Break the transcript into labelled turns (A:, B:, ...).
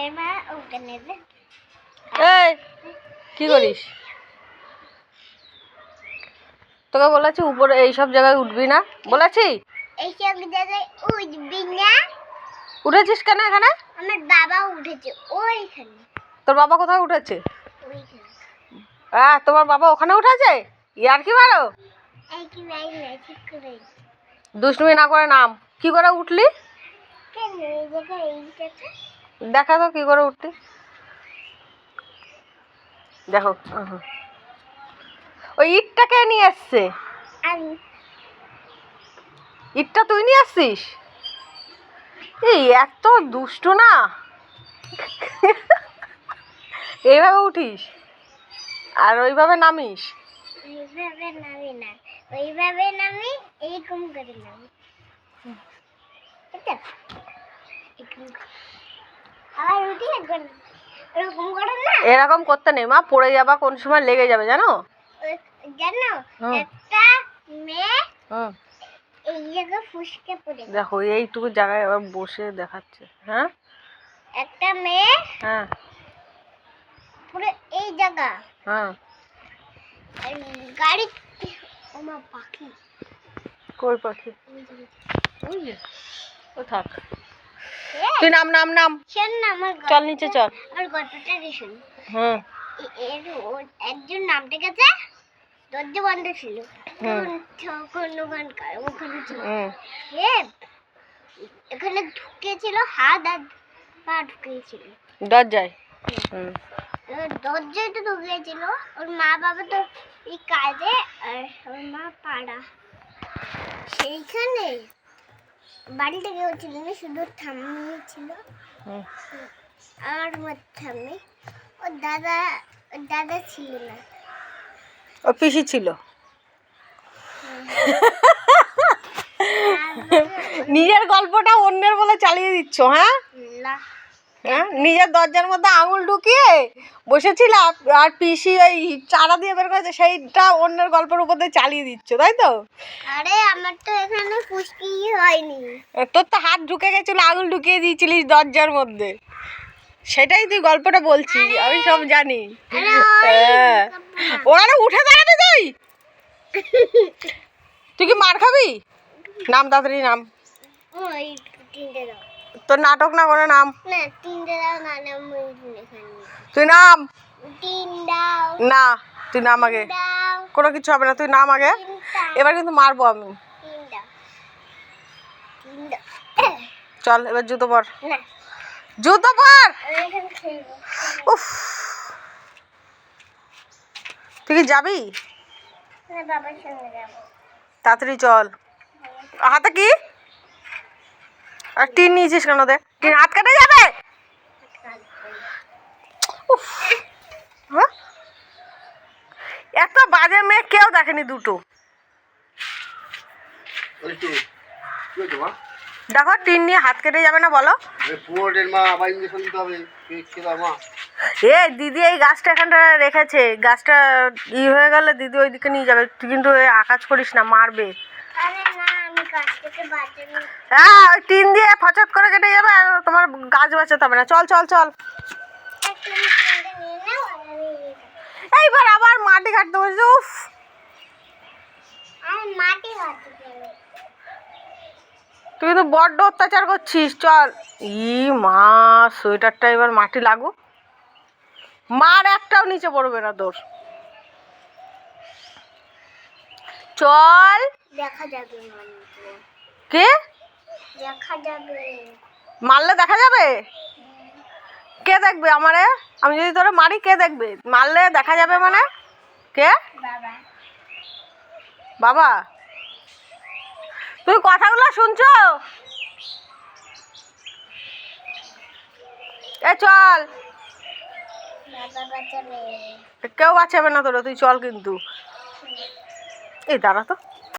A: এই কি করিস? তোকে বলেছি উপরে এইসব জায়গায় উঠবি না। বলেছি?
B: এইসব জায়গায় উঠবি না।
A: উঠেছিস কেন এখানে?
B: আমার বাবা উঠেছে ওইখানে।
A: তোর বাবা কোথায় উঠেছে? হ্যাঁ তোমার বাবা ওখানে উঠেছে? ইয়ার কি মারো?
B: করে।
A: দুষ্টুমি না করে নাম। কি করে উঠলি?
B: কেন এই জায়গায় এইটাতে
A: দেখা তো কি করে উঠলি দেখো। ওই ইটটা কে নিয়ে
B: আসছে?
A: ইটটা তুই নিয়ে আসছিস? এই এত দুষ্টু না? এইভাবে উঠিস আর ওইভাবে নামিস।
B: ওইভাবে নামি না। ওইভাবে নামি এইরকম করে নামি। এটা এরকম। আবার
A: করতে নেই মা পড়ে যাবা কোন সময় লেগে যাবে জানো?
B: জানো একটা মেয়ে এই জায়গায় ফুসকে পড়ে
A: দেখো এইটুকু জায়গায় এবার বসে দেখাচ্ছে হ্যাঁ?
B: একটা মেয়ে
A: হ্যাঁ।
B: পুরো এই জায়গা।
A: হ্যাঁ
B: গাড়ি ওমা পাখি।
A: কই পাখি?
B: ওই
A: ও থাক। তুই নাম নাম নাম। চল নিচে চল।
B: আমার গল্পটা শোন।
A: হুম
B: এর একজন নামটা গেছে দরজা বন্ধ ছিল। তখন ওখানকার ওখানে ছিল এখানে ঢুকেছিল হাত আর পা ঢুকিয়েছিল
A: দরজায়?
B: এবার দরজায় তো ঢুকিয়েছিল ওর মা বাবা তো এই কাজে আর ওর মা পাড়া। সেইখানে বাড়িতে থেকে ছিল না শুধু ঠাম্মি ছিল। আর আমার ঠাম্মি ওর দাদা ওর দাদা ছিল না।
A: ও পিসি ছিল। নিজের গল্পটা অন্যের বলে চালিয়ে দিচ্ছ হ্যাঁ? হ্যাঁ নিজের দরজার মধ্যে আঙুল ঢুকিয়ে বসেছিল আর পিসি ওই চারা দিয়ে বের করেছে সেইটা অন্যের গল্পের উপর দিয়ে চালিয়ে দিচ্ছ তাই তো?
B: আরে আমার তো এখানে পুষ্টি হয়নি।
A: তোর তো হাত ঢুকে গেছিল আঙুল ঢুকিয়ে দিয়েছিলিস দরজার মধ্যে। সেটাই তুই গল্পটা বলছিস আমি সব জানি। হ্যাঁ। ওখানে উঠে দাঁড়াবি তুই? তুই কি মার খাবি? নাম তাড়াতাড়ি নাম।
B: ওই তিনটে দাও।
A: তোর নাটক না করে নাম? তুই নাম? না তুই নাম আগে। কোনো কিছু হবে না তুই নাম আগে। এবার কিন্তু মারবো আমি। চল এবার জুতো পর। জুতো পর! উফ। তুই কি যাব। তাড়াতাড়ি চল। হাতে কি? আর টিন নিয়েছিস কেন দে টিন হাত কেটে যাবে? হ্যাঁ? এত বাজে মেয়ে কেউ দেখেনি দুটো। দেখো টিন নিয়ে হাত কেটে যাবে না বলো? এ দিদি এই গাছটা এখানটা রেখেছে। গাছটা ই হয়ে গেলে দিদি ওইদিকে নিয়ে যাবে। তুই কিন্তু আকাজ করিস না মারবে।
B: আরে না আমি গাছ থেকে বাঁচানো
A: হ্যাঁ ওই টিন দিয়ে ফচত করে কেটে যাবে আর তোমার গাছ বাঁচাতে হবে না। চল চল চল। এইবার আবার মাটি কাটতে বলছে উফ।
B: মাটি দেবো
A: তুই তো বড্ড অত্যাচার করছিস চল। ই মা সোয়েটারটা এবার মাটি লাগুক। মার একটাও নিচে পড়বে না তোর। চল।
B: দেখা যাবে
A: কে?
B: দেখা যাবে।
A: মারলে দেখা যাবে? কে দেখবে আমারে? আমি যদি তোরে মারি কে দেখবে? মারলে দেখা যাবে মানে? কে?
B: বাবা।
A: বাবা? তুই কথাগুলো শুনছো? এ চল। কেউ বাঁচাবে না তোরা তুই চল কিন্তু। এই দাঁড়া তো।